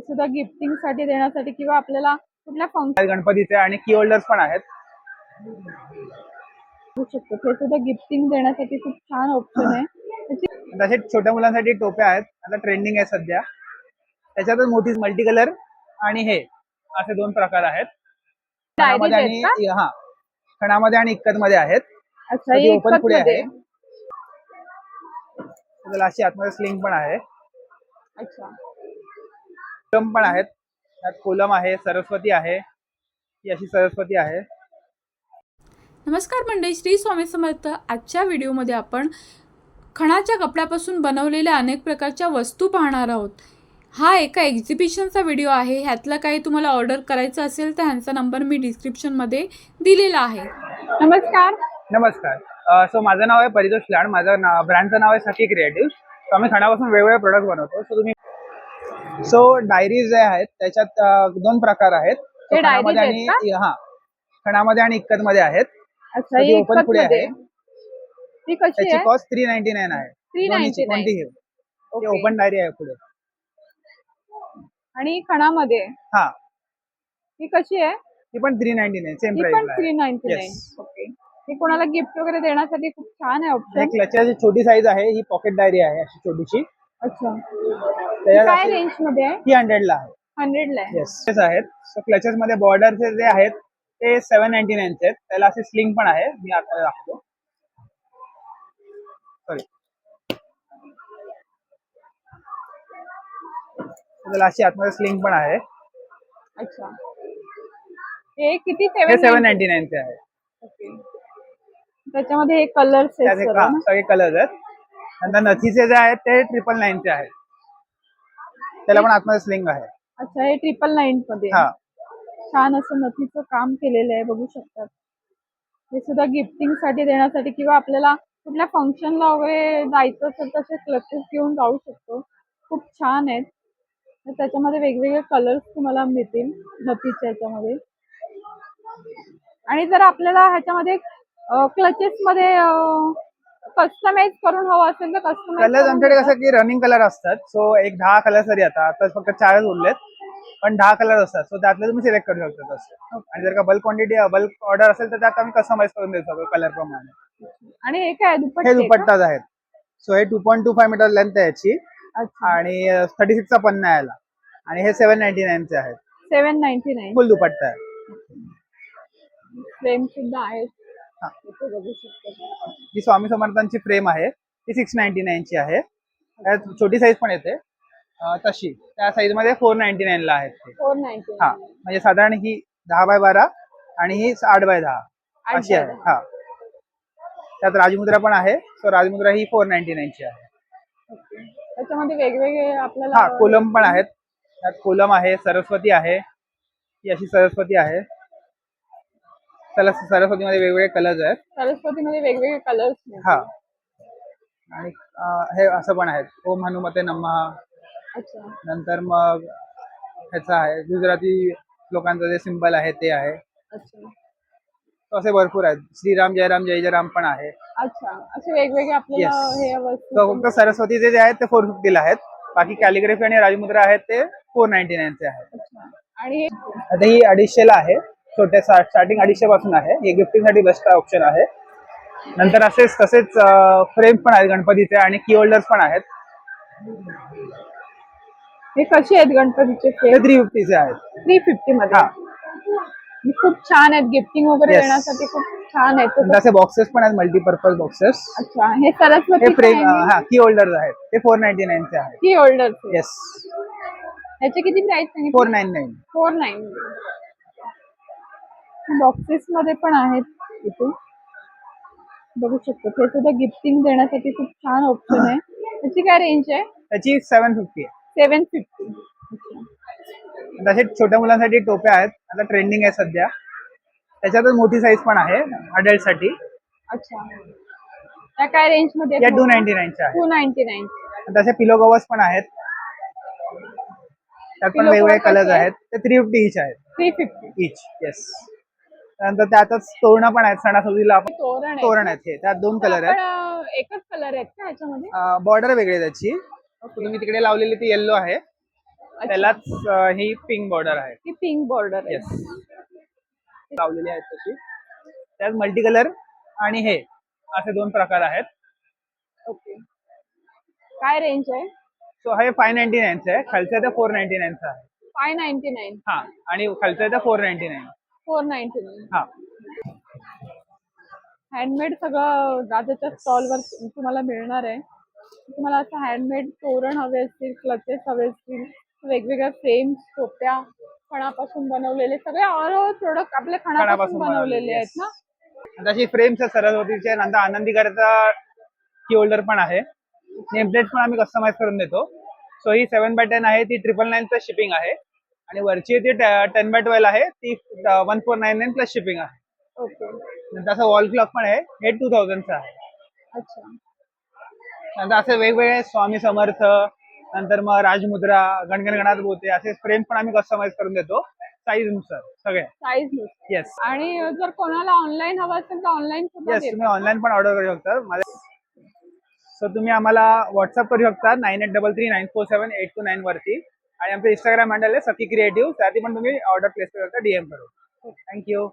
हे सुद्धा गिफ्टिंगसाठी देण्यासाठी किंवा आपल्याला कुठल्या फंक्शन गणपतीचे आणि की होल्डर्स पण आहेत. शकतो. हे सुद्धा गिफ्टिंग देण्यासाठी खूप छान ऑप्शन आहे. तसे छोट्या मुलांसाठी टोप्या आहेत. आता ट्रेंडिंग आहे सध्या. त्याच्यातच मोठी मल्टी कलर आणि हे असे दोन प्रकार आहेत. खणामध्ये आणि हा. खणामध्ये आणि इक्कत मध्ये आहेत ती इकत पुढे आहे. अशी आतमध्ये स्लिंग पण आहे. अच्छा. कोलम पण आहेत. त्यात कोलम आहे सरस्वती आहे. ही अशी सरस्वती आहे. नमस्कार मंडळी श्री स्वामी समर्थ. आजच्या व्हिडिओमध्ये आपण खणाच्या कपड्यापासून बनवलेल्या अनेक प्रकारच्या वस्तू पाहणार आहोत. हा एका एक्झिबिशनचा व्हिडिओ आहे. ह्यातलं काही तुम्हाला ऑर्डर करायचं असेल तर ह्यांचा नंबर मी डिस्क्रिप्शनमध्ये दिलेला आहे. नमस्कार. नमस्कार. सो माझं नाव आहे परितोष लाड. माझं ना ब्रँडचं नाव आहे सखी क्रिएटिव्ह सो आम्ही खणापासून वेगवेगळे प्रोडक्ट बनवतो. सो तुम्ही सो डायरीज जे आहेत त्याच्यात दोन प्रकार आहेत. हे खणामध्ये आहेत आणि हा. खणामध्ये आणि इक्कत मध्ये आहेत. अच्छा ती ही इकत पुढे मध्ये आहे. ती कशी त्याची आहे? कॉस्ट थ्री नाईन्टी नाईन आहे 399. दोन्हीची, कोणतीही. ओपन डायरी आहे पुढे. आणि खणामध्ये? हा. ही कशी आहे? ती पण थ्री नाईन्टी नाईन सेम ती पण price three ninety nine Yes. Okay ही कोणाला गिफ्ट वगैरे देण्यासाठी खूप छान आहे ऑप्शन क्लचरची छोटी साईज आहे ही पॉकेट डायरी आहे अशी छोटीशी. अच्छा. काय रेंजमध्ये आहे? ही हंड्रेडला आहे. हंड्रेड ला येस आहेत. सो क्लचेस मध्ये बॉर्डरचे जे आहेत ते सेव्हन नाईन्टी नाईनचे आहेत. त्याला असे स्लिंग पण आहे. मी आता दाखवतो. सॉरी त्याला अशी आतमध्ये स्लिंग पण आहे. अच्छा. हे किती सेवन सेव्हन नाईन्टी नाईनचे आहे. त्याच्यामध्ये हे कलर्स ना? सगळे कलर्स आहेत. नंतर नथीचे जे आहेत ते ट्रिपल नाईनचे आहेत. त्याला पण आतमध्ये स्लिंग आहे. अच्छा हे ट्रिपल नाईन मध्ये हा. छान असं नथीचं काम केलेलं आहे बघू शकतात हे सुद्धा गिफ्टिंगसाठी देण्यासाठी किंवा आपल्याला कुठल्या फंक्शनला वगैरे जायचं असेल तसे क्लचेस घेऊन जाऊ शकतो. खूप छान आहेत. त्याच्यामध्ये वेगवेगळे कलर्स तुम्हाला मिळतील नथीच्या ह्याच्यामध्ये आणि जर आपल्याला ह्याच्यामध्ये क्लचेस मध्ये कस्टमाइज करून हवं असेल तर कलर्स आमच्याकडे कसं की रनिंग कलर असतात. सो एक दहा कलर तरी आता. आता फक्त चारच उरलेत. पण दहा कलर असतात. सो त्यातले तुम्ही सिलेक्ट करू शकता तसं. आणि जर का बल्क क्वांटिटी बल्क ऑर्डर असेल तर त्यात आम्ही कस्टमाइज करून देऊ शकतो कलर प्रमाणे. आणि हे काय हे दुपट्टे का? दुपट्टाच आहेत. सो हे two point two five metre length आहे याची. आणि थर्टी सिक्सचा पन्ना आहे याला. आणि हे सेव्हन नाईन्टी नाईनचे आहेत. Seven ninety nine full dupatta आहे. फ्रेम सुद्धा आहेत. इथे बघू शकता ही स्वामी समर्थांची फ्रेम आहे ती सिक्स नाईन्टी नाईनची आहे. त्यात छोटी साईज पण येते. अं, तशी. त्या साईजमध्ये फोर नाईन्टी नाईनला आहेत ते. फोर नाईन्टी हा. म्हणजे साधारण ही दहा बाय बारा आणि ही आठ बाय दहा. अशी आहे. हा. त्यात राजमुद्रा पण आहे. सो राजमुद्रा ही फोर नाईन्टी नाईनची आहे. त्याच्यामध्ये वेगवेगळे आपल्याला हा कोलम पण आहेत. त्यात कोलम आहे सरस्वती आहे. ही अशी सरस्वती आहे. त्याला सरस्वतीमध्ये वेगवेगळे कलर्स आहेत. सरस्वतीमध्ये वेगवेगळे कलर्स हा. आणि अं, हे असं पण आहेत. ओम हनुमते नमः. अच्छा. नंतर मग ह्याचं आहे. गुजराती लोकांचं जे सिम्बल आहे ते आहे. अच्छा. असे भरपूर आहेत. श्रीराम जयराम जय जयराम पण आहे. अच्छा. असे वेगवेगळे आपल्याला Yes. हे वस्तू So फक्त सरस्वतीचे जे आहेत ते फोर फिफ्टीला आहेत. बाकी कॅलिग्राफी आणि राजमुद्रा आहेत ते फोर नाईन्टी नाईनचे आहेत. अच्छा. आणि हे आता ही अडीचशेला आहे. छोटे स्टार्टिंग अडीचशे पासून आहे. हे गिफ्टिंगसाठी बेस्ट ऑप्शन आहे. नंतर असेच तसेच फ्रेम पण आहेत गणपतीचे आणि की होल्डर्स पण आहेत. हे कसे आहेत गणपतीचे थ्री फिफ्टीचे आहेत. थ्री फिफ्टी मध्ये? हा. खूप छान आहेत. गिफ्टिंग वगैरे Yes. देण्यासाठी खूप छान आहेत. असे बॉक्सेस पण आहेत मल्टीपर्पज बॉक्सेस अच्छा. हे हे सरस्वती फ्रेम हा की होल्डर्स आहेत. ते फोर नाईन्टी नाईनचे आहेत. की होल्डर येस ह्याचे किती प्राइस सांगितली four nine nine four nine boxes मध्ये पण आहेत इथे. बघू शकतो. हे सुद्धा गिफ्टिंग देण्यासाठी खूप छान ऑप्शन आहे. त्याची काय रेंज आहे? त्याची सेवन फिफ्टी आहे. सेवन फिफ्टी तसे छोट्या मुलांसाठी टोप्या आहेत. आता ट्रेंडिंग आहे सध्या. त्याच्यातच मोठी साईज पण आहे अडल्टसाठी. अच्छा. त्या काय रेंजमध्ये या टू नाईन्टी नाईनच्या टू नाईन्टी नाईन तसे पिलो कवर्स पण आहेत. त्यात पण वेगवेगळे कलर्स? आहेत. ते थ्री फिफ्टी इच आहेत. थ्री फिफ्टी इच येस त्यानंतर त्यातच तोरणं पण आहेत सणासुदीला आपण तोरण आहे तोरण आहेत हे. त्यात दोन कलर आहेत. अं, एकच कलर आहेत का बॉर्डर वेगळी आहे त्याची. तुम्ही तिकडे लावलेली ती येल्लो आहे. त्यालाच अं, ही पिंक बॉर्डर आहे. ती पिंक बॉर्डर आहे. येस लावलेली आहेत तशी त्यात मल्टी कलर आणि हे असे दोन प्रकार आहेत. ओके काय रेंज आहे? सो हे फाय नाईन्टी नाईनचं आहे. खालचं ते फोर नाईन्टी नाईनचं आहे. फाय नाईन्टी नाईन हा. आणि खालचं ते four ninety nine four ninety nine. हा. हँडमेड सगळं दादाच्या स्टॉलवर तुम्हाला मिळणार आहे. तुम्हाला असं हँडमेड तोरण हवे असतील क्लचेस हवे असतील वेगवेगळ्या फ्रेम्स टोप्या खणापासून बनवलेले सगळे ऑल प्रोडक्ट आपल्या खणापासून बनवलेले आहेत ना? तशी फ्रेम्स आहे सरस्वतीचे नंतर आनंदीकरचा की होल्डर पण आहे. नेमप्लेट पण आम्ही कस्टमाइज करून देतो. सो ही सेवन बाय टेन आहे ती ट्रिपल नाईनचं शिपिंग आहे. आणि वरची ती टेन बाय ट्वेल्व आहे ती one four nine nine plus shipping आहे. ओके. नंतर असं वॉल क्लॉक पण आहे हे टू थाउजंडचं आहे. अच्छा. नंतर असे वेगवेगळे स्वामी समर्थ नंतर मग राजमुद्रा गणगण गणात बोते असे फ्रेम पण आम्ही कस्टमाइज करून देतो. साईजनुसार सगळे. साईज येस आणि जर कोणाला ऑनलाईन हवं असेल तर ऑनलाईन येस. तुम्ही ऑनलाईन पण ऑर्डर करू शकता. माझ्या सो तुम्ही आम्हाला व्हॉट्सअप करू शकता nine eight double three nine four seven eight two nine वरती. आणि आमचं इंस्टाग्राम हँडल आहे सखी क्रिएटिव्ह त्यासाठी पण तुम्ही ऑर्डर प्लेस करू। शकता डीएम करून थँक्यू